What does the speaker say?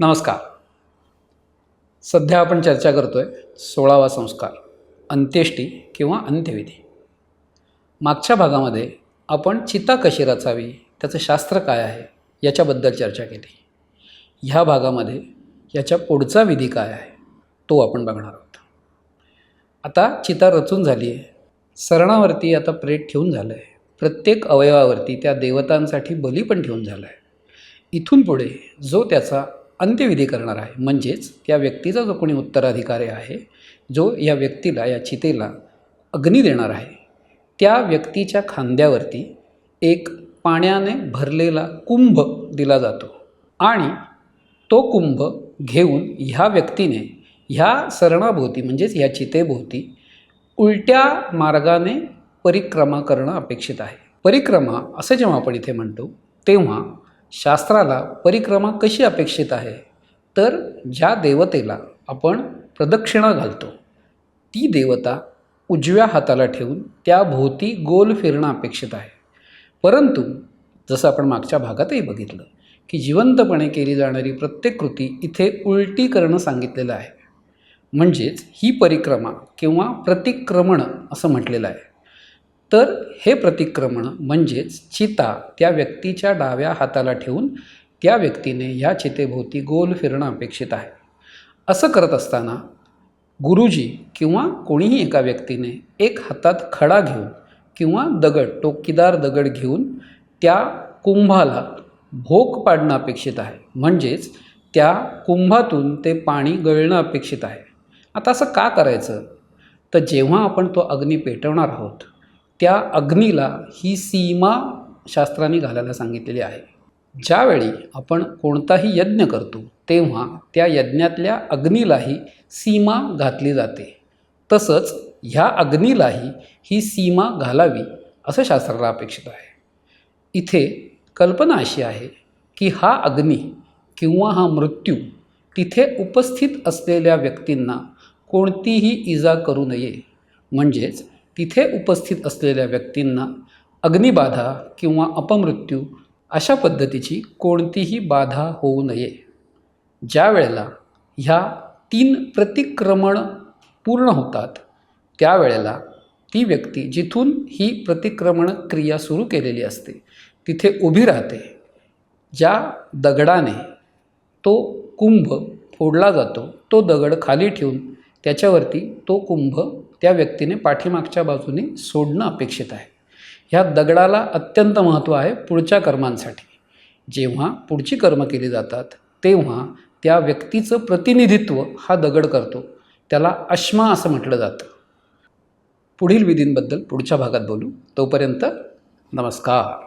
नमस्कार. सध्या आपण चर्चा करतो आहे सोळावा संस्कार अंत्येष्टी किंवा अंत्यविधी. मागच्या भागामध्ये आपण चिता कशी रचावी त्याचं शास्त्र काय आहे याच्याबद्दल चर्चा केली. ह्या भागामध्ये याच्या पुढचा विधी काय आहे तो आपण बघणार आहोत. आता चिता रचून झाली आहे सरणावरती आता प्रेत ठेवून झालं आहे प्रत्येक अवयवावरती त्या देवतांसाठी बली पण ठेवून झाला आहे इथून पुढे जो त्याचा अंत्यविधी करणार आहे. म्हणजेच त्या व्यक्तीचा जो कोणी उत्तराधिकारी आहे जो या व्यक्तीला या चितेला अग्नी देणार आहे त्या व्यक्तीच्या खांद्यावरती एक पाण्याने भरलेला कुंभ दिला जातो आणि तो कुंभ घेऊन ह्या व्यक्तीने ह्या सरणाभोवती म्हणजेच ह्या चितेभोवती उलट्या मार्गाने परिक्रमा करणं अपेक्षित आहे. परिक्रमा असं जेव्हा आपण इथे म्हणतो तेव्हा शास्त्राला परिक्रमा कशी अपेक्षित आहे? तर ज्या देवतेला आपण प्रदक्षिणा घालतो ती देवता उजव्या हाताला ठेवून त्याभोवती गोल फिरणं अपेक्षित आहे. परंतु जसं आपण मागच्या भागातही बघितलं की जिवंतपणे केली जाणारी प्रत्येक कृती इथे उलटी करणं सांगितलेलं आहे. म्हणजेच ही परिक्रमा किंवा प्रतिक्रमण असं म्हटलेलं आहे. तर हे प्रतिक्रमण म्हणजेच चिता त्या व्यक्तीच्या डाव्या हाताला ठेवून त्या व्यक्तीने ह्या चितेभोवती गोल फिरणं अपेक्षित आहे. असं करत असताना गुरुजी किंवा कोणीही एका व्यक्तीने एक हातात खडा घेऊन किंवा दगड टोकीदार दगड घेऊन त्या कुंभाला भोक पाडणं अपेक्षित आहे. म्हणजेच त्या कुंभातून ते पाणी गळणं अपेक्षित आहे. आता असं का करायचं? तर जेव्हा आपण तो अग्नी पेटवणार आहोत त्या अग्नीला ही सीमा शास्त्राने घालायला सांगितलेली आहे. ज्यावेळी आपण कोणताही यज्ञ करतो तेव्हा त्या यज्ञातल्या अग्नीलाही सीमा घातली जाते. तसंच ह्या अग्नीलाही ही सीमा घालावी असं शास्त्राला अपेक्षित आहे. इथे कल्पना अशी आहे की हा अग्नी किंवा हा मृत्यू तिथे उपस्थित असलेल्या व्यक्तींना कोणतीही इजा करू नये. म्हणजेच तिथे उपस्थित असलेल्या व्यक्तींना अग्निबाधा किंवा अपमृत्यू अशा पद्धतीची कोणतीही बाधा होऊ नये. ज्या वेळेला ह्या तीन प्रतिक्रमण पूर्ण होतात त्यावेळेला ती व्यक्ती जिथून ही प्रतिक्रमण क्रिया सुरू केलेली असते तिथे उभी राहते. ज्या दगडाने तो कुंभ फोडला जातो तो दगड खाली ठेवून त्याच्यावरती तो कुंभ त्या व्यक्तीने पाठीमागच्या बाजूने सोडणं अपेक्षित आहे. ह्या दगडाला अत्यंत महत्त्व आहे पुढच्या कर्मांसाठी. जेव्हा पुढची कर्म केली जातात तेव्हा त्या व्यक्तीचं प्रतिनिधित्व हा दगड करतो. त्याला अश्मा असं म्हटलं जातं. पुढील विधींबद्दल पुढच्या भागात बोलू. तोपर्यंत नमस्कार.